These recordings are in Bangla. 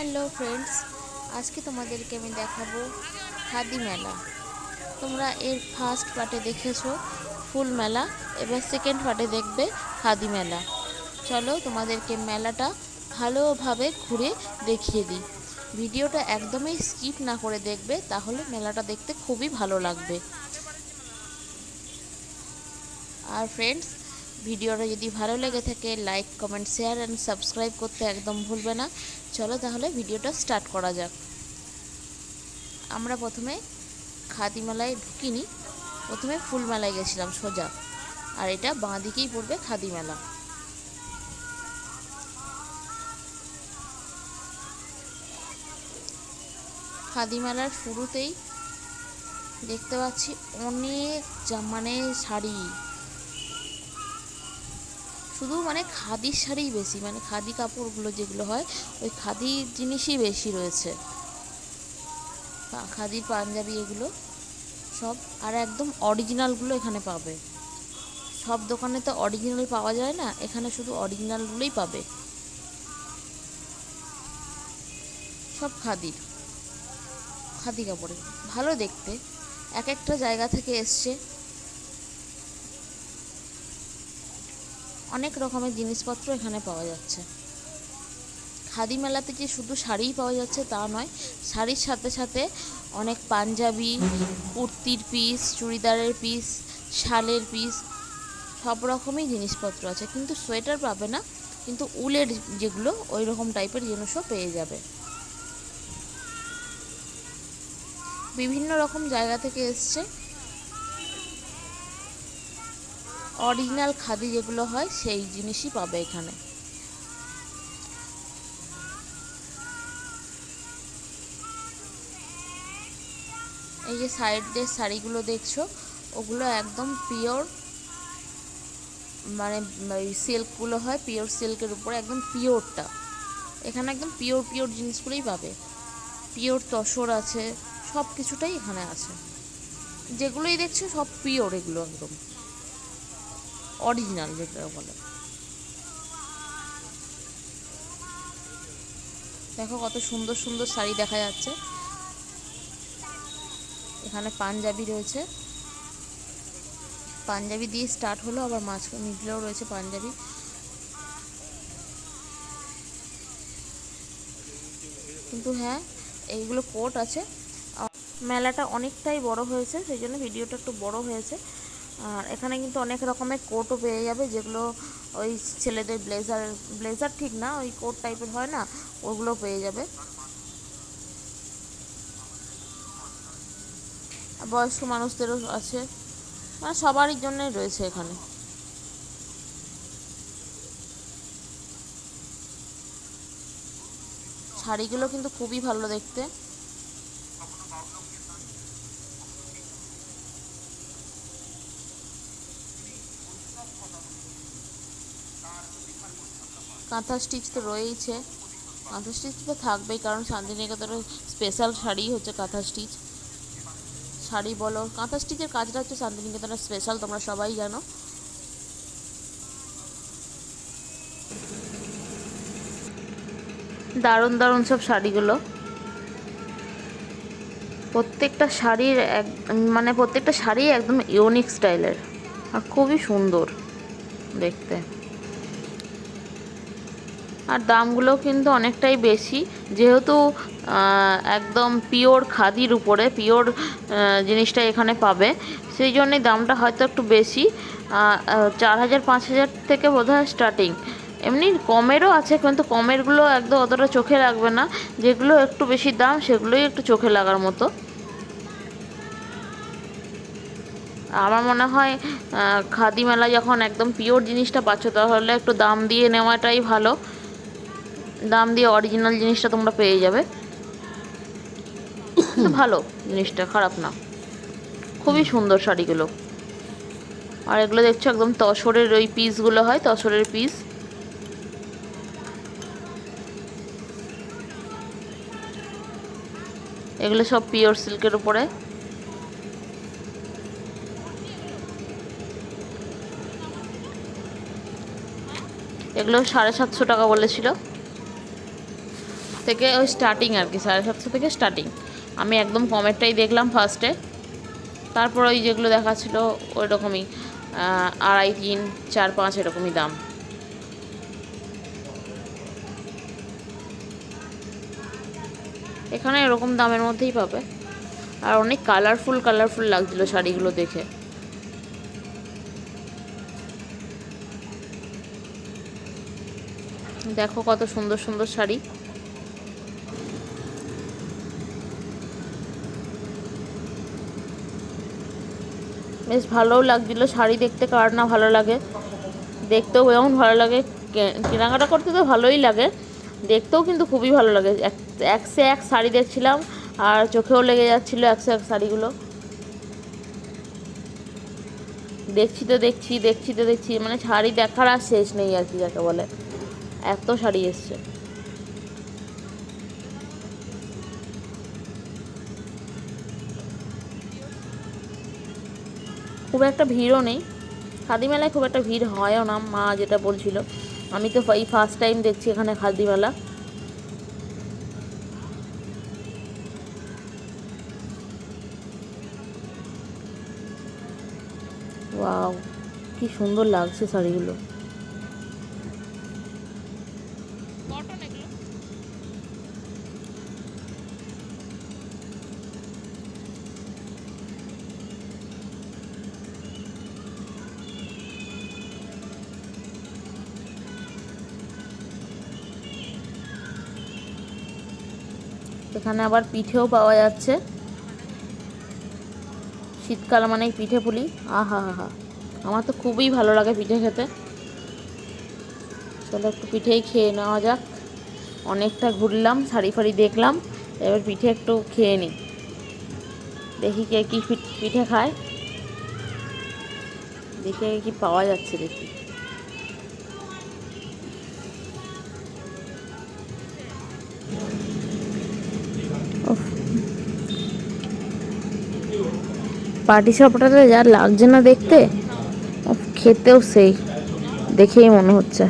হ্যালো ফ্রেন্ডস আজকে তোমাদেরকে আমি দেখাবো খাদি মেলা। তোমরা এর ফার্স্ট পার্টে দেখেছ, ফুল মেলা, এবার সেকেন্ড পার্টে দেখবে খাদি মেলা। চলো তোমাদেরকে মেলাটা ভালোভাবে ঘুরে দেখিয়ে দিই। ভিডিওটা একদমই স্কিপ না করে দেখবে, তাহলে মেলাটা দেখতে খুবই ভালো লাগবে। আর ফ্রেন্ডস ভিডিওটা যদি ভালো লেগে থাকে like comment share and subscribe করতে একদম ভুলবে না। চলো তাহলে ভিডিওটা স্টার্ট করা যাক। আমরা প্রথমে খাদি মেলায় ঢুকিনি। প্রথমে ফুল মেলায় গেছিলাম সোজা। আর এটা বাঁ দিকেই পড়বে খাদি মেলা খাদি মেলার শুরুতেই দেখতে পাচ্ছি অনেক মানে শাড়ি। শুধু মানে খাদির শাড়িই বেশি মানে খাদি কাপড়গুলো যেগুলো হয়, ওই খাদির জিনিসই বেশি রয়েছে। খাদির পাঞ্জাবি এগুলো সব, আর একদম অরিজিনালগুলো এখানে পাবে। সব দোকানে তো অরিজিনাল পাওয়া যায় না, এখানে শুধু অরিজিনালগুলোই পাবে। সব খাদির, খাদি কাপড়ের। ভালো দেখতে। এক একটা জায়গা থেকে এসছে। অনেক রকমের জিনিসপত্র এখানে পাওয়া যাচ্ছে। খাদি মেলাতে যে শুধু শাড়িই পাওয়া যাচ্ছে তা নয়, শাড়ির সাথে সাথে অনেক পাঞ্জাবি, কুর্তির পিস চুড়িদারের পিস শালের পিস সব রকমই জিনিসপত্র আছে। কিন্তু সোয়েটার পাবে না, কিন্তু উলের যেগুলো ওই রকম টাইপের জিনিসও পেয়ে যাবে। বিভিন্ন রকম জায়গা থেকে এসছে। অরিজিনাল খাদি যেগুলো হয়, সেই জিনিসই পাবে এখানে। এই যে সাইড দিয়ে শাড়িগুলো দেখছ, ওগুলো একদম পিওর মানে ওই সিল্কগুলো হয় পিওর সিল্কের উপরে একদম পিওরটা এখানে একদম পিওর পিওর জিনিসগুলোই পাবে। পিওর তসর আছে সব কিছুটাই এখানে আছে। যেগুলোই দেখছ, সব পিওর এগুলো একদম। অরিজিনাল যেটা বলে। দেখো কত সুন্দর সুন্দর শাড়ি দেখা যাচ্ছে। এখানে পাঞ্জাবি রয়েছে। পাঞ্জাবি দিয়ে স্টার্ট হলো, আবার মাঝখানে মিডলেও রয়েছে পাঞ্জাবি। কিন্তু হ্যাঁ এইগুলো কোট আছে। মেলাটা অনেকটাই বড় হয়েছে, সেই জন্য ভিডিওটা একটু বড় হয়েছে। আর এখানে কিন্তু অনেক রকমের কোটও পেয়ে যাবে, যেগুলো ওই ছেলেদের ব্লেজার ব্লেজার ঠিক না, ওই কোট টাইপের হয় না, ওগুলো পেয়ে যাবে। বয়স্ক মানুষদেরও আছে মানে সবারই জন্যই রয়েছে এখানে। শাড়িগুলো কিন্তু খুবই ভালো দেখতে। কাঁথা স্টিচ তো রয়েইছে। কাঁথা স্টিচ তো থাকবেই, কারণ শান্তিনিকেতনের স্পেশাল শাড়ি হচ্ছে কাঁথা স্টিচ শাড়ি বলো কাঁথা স্টিচের কাজটা হচ্ছে শান্তিনিকেতনের স্পেশাল তোমরা সবাই জানো। দারুণ দারুণ সব শাড়িগুলো। প্রত্যেকটা শাড়ির এক মানে প্রত্যেকটা শাড়ি একদম ইউনিক স্টাইলের আর খুবই সুন্দর দেখতে। আর দামগুলো কিন্তু অনেকটাই বেশি। যেহেতু একদম পিওর খাদির উপরে, পিওর জিনিসটা এখানে পাবে। সেই জন্যই দামটা হয়তো একটু বেশি। চার হাজার পাঁচ হাজার থেকে বোধহয় স্টার্টিং এমনি কমেরও আছে, কিন্তু কমেরগুলো একদম অতটা চোখে লাগবে না। যেগুলো একটু বেশি দাম, সেগুলোই একটু চোখে লাগার মতো। আমার মনে হয় খাদি মেলা যখন একদম পিওর জিনিসটা পাচ্ছ, তাহলে একটু দাম দিয়ে নেওয়াটাই ভালো। দাম দিয়ে অরিজিনাল জিনিসটা তোমরা পেয়ে যাবে। ভালো জিনিসটা, খারাপ না। খুবই সুন্দর শাড়িগুলো। আর এগুলো দেখছ একদম তসরের ওই পিসগুলো হয়, তসরের পিস এগুলো সব পিওর সিল্কের উপরে। এগুলো সাড়ে সাতশো টাকা বলেছিল। থেকে ওই স্টার্টিং আর কি, সাড়ে সাতশো থেকে স্টার্টিং আমি একদম কমেরটাই দেখলাম ফার্স্টে তারপর ওই যেগুলো দেখাচ্ছিল ওই রকমই আড়াই, তিন, চার, পাঁচ এরকমই দাম। এখানে এরকম দামের মধ্যেই পাবে। আর অনেক কালারফুল কালারফুল লাগছিল শাড়িগুলো দেখে। দেখো কত সুন্দর সুন্দর শাড়ি। বেশ ভালোও লাগছিল। শাড়ি দেখতে কার না ভালো লাগে। দেখতেও যেমন ভালো লাগে। কেনাকাটা করতে তো ভালোই লাগে। দেখতেও কিন্তু খুবই ভালো লাগে। এক- এক সে এক শাড়ি দেখছিলাম আর চোখেও লেগে যাচ্ছিল একশো এক শাড়িগুলো। দেখছি তো দেখছি দেখছি তো দেখছি। মানে শাড়ি দেখার আর শেষ নেই আর কি, যাকে বলে। এত শাড়ি এসছে। খুব একটা ভিড়ও নেই। খাদি মেলায় খুব একটা ভিড় হয়ও না, মা যেটা বলছিল। আমি তো এই ফার্স্ট টাইম দেখছি এখানে খাদি মেলা ওয়াও কি সুন্দর লাগছে শাড়িগুলো। এখানে আবার পিঠেও পাওয়া যাচ্ছে। শীতকাল মানেই পিঠে পুলি। আহা, হা হা। আমার তো খুবই ভালো লাগে পিঠে খেতে। চলো একটু পিঠেই খেয়ে নেওয়া যাক। অনেকটা ঘুরলাম, শাড়ি ফাড়ি দেখলাম। এবার পিঠে একটু খেয়ে নিই দেখি কে কী পিঠে খায়। দেখি কি পাওয়া যাচ্ছে দেখি। পাটি সাপটাতে যা লাগছে না দেখতে খেতেও সেই, দেখেই মনে হচ্ছে।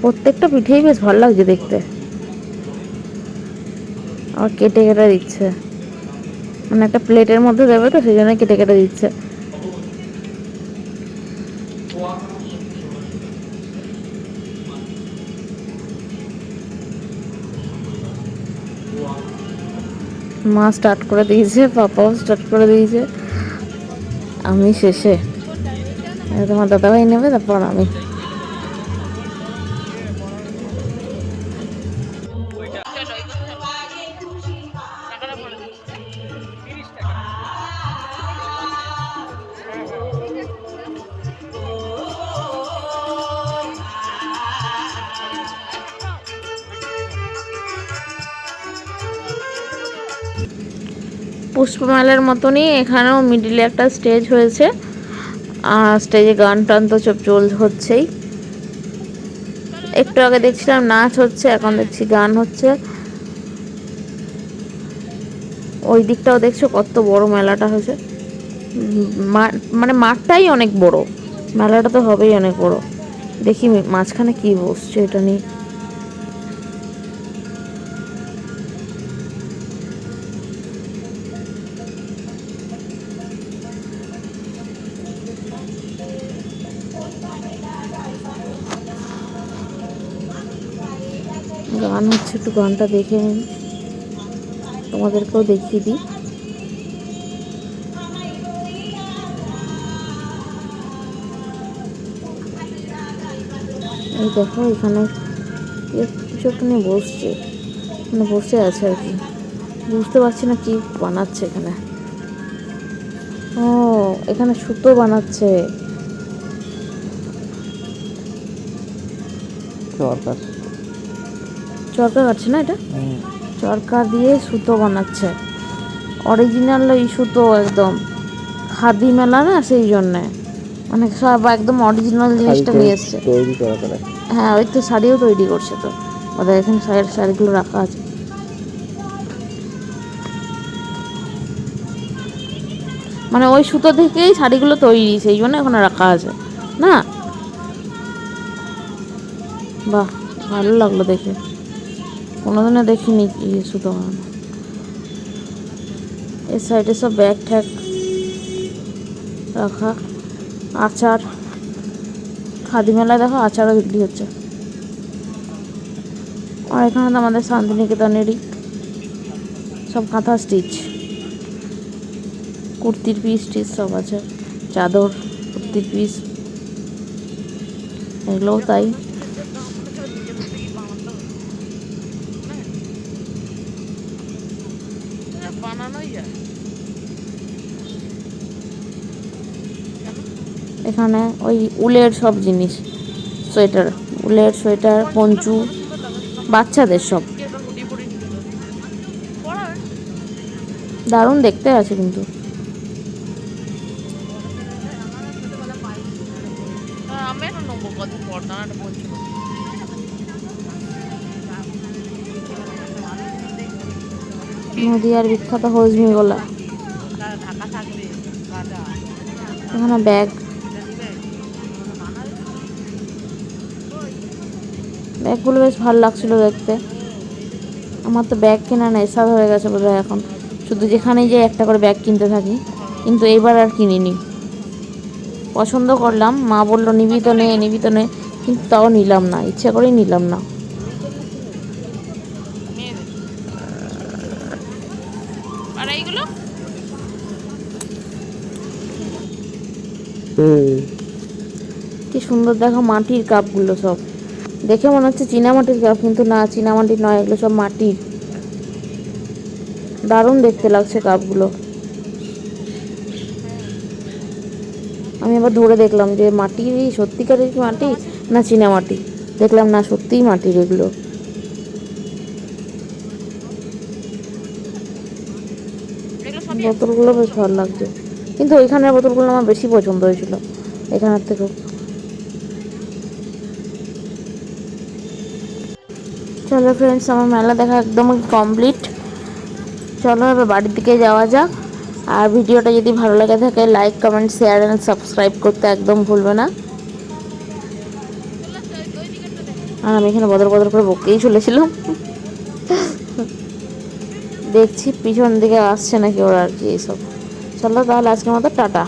প্রত্যেকটা পিঠেই বেশ ভালো লাগছে দেখতে। আর কেটে কেটে দিচ্ছে। মানে একটা প্লেটের মধ্যে দেবে তো, সেই জন্য কেটে কেটে দিচ্ছে। মা স্টার্ট করে দিয়েছে, পাপাও স্টার্ট করে দিয়েছে। আমি শেষে। তোমার দাদাভাই নেবে, তারপর আমি। পুষ্পমেলার মতনই এখানেও মিডিলে একটা স্টেজ হয়েছে। আর স্টেজে গান টান তো সব চল হচ্ছেই। একটু আগে দেখছিলাম নাচ হচ্ছে, এখন দেখছি গান হচ্ছে। ওই দিকটাও দেখছ কত বড় মেলাটা হয়েছে। মানে মাঠটাই অনেক বড়। মেলাটা তো হবেই অনেক বড়। দেখি মাঝখানে কি বসছে এটা নিয়ে। গানটা দেখে তোমাদেরকেও দেখিয়ে দিই। এই দেখো, এখানে কিছু একটা নিয়ে বসছে। মানে বসে আছে আর কি। বুঝতে পারছি না কি বানাচ্ছে এখানে। ও, এখানে সুতো বানাচ্ছে। চরকার চরকা কাটছে না এটা? চরকা দিয়ে সুতো বানাচ্ছে। অরিজিনাল ওই সুতো একদম। খাদি মেলা না সেই জন্যে। মানে সব একদম অরিজিনাল জিনিসটা নিয়ে এসছে। হ্যাঁ ওই তো শাড়িও তৈরি করছে তো। ওদের এখানে শাড়ির শাড়িগুলো রাখা আছে। মানে ওই সুতো থেকেই শাড়িগুলো তৈরি সেই জন্য ওখানে রাখা আছে। না? বাহ ভালো লাগল দেখে। কোনোদিনও দেখিনি সুতো বানানো এর সাইডে সব ব্যাগ ঠ্যাগ রাখা। আচার। খাদি মেলায় দেখো আচারও বিক্রি হচ্ছে। আর এখানে তো আমাদের শান্তিনিকেতনেরই সব কাঁথা স্টিচ। কুর্তির পিস টিস সব আছে। চাদর, কুর্তির পিস এগুলোও তাই বানানোই যায় এখানে ওই উলের সব জিনিস, সোয়েটার, উলের সোয়েটার, পঞ্চু, বাচ্চাদের সব। দারুণ দেখতে আছে কিন্তু। নদীয়ার বিখ্যাত হজমি গোলা এখানে ব্যাগ। ব্যাগগুলো বেশ ভালো লাগছিল দেখতে। আমার তো ব্যাগ কেনা নেশা হয়ে গেছে বোধহয় এখন। শুধু যেখানেই যাই একটা করে ব্যাগ কিনতে থাকি কিন্তু এইবার আর কিনিনি। পছন্দ করলাম মা বলল নিবি তো নে নিবি তো নে। কিন্তু তাও নিলাম না ইচ্ছা করেই নিলাম না। কি সুন্দর দেখো মাটির কাপগুলো সব। দেখে মনে হচ্ছে চীনামাটির কাপ কিন্তু না চীনামাটির নয়, এগুলো সব মাটির। দারুণ দেখতে লাগছে কাপগুলো আমি আবার ধরে দেখলাম যে মাটি সত্যিকারের কি মাটি না চীনামাটি দেখলাম না, সত্যিই মাটির এগুলো। বোতলগুলো বেশ ভালো লাগছে। কিন্তু ওইখানের বোতলগুলো আমার বেশি পছন্দ হয়েছিল। এখানের থেকেও। চলো ফ্রেন্ডস আমার মেলা দেখা একদম কমপ্লিট চলো এবার বাড়ির দিকে যাওয়া যাক। আর ভিডিওটা যদি ভালো লাগে থাকে like comment share and subscribe করতে একদম ভুলবে না। আর আমি এখানে বদল বদল করে বকেই চলেছিলাম। দেখছি পিছন দিকে আসছে নাকি ওরা আর কি এইসব চলো তাহলে আজকের মতো টাটা।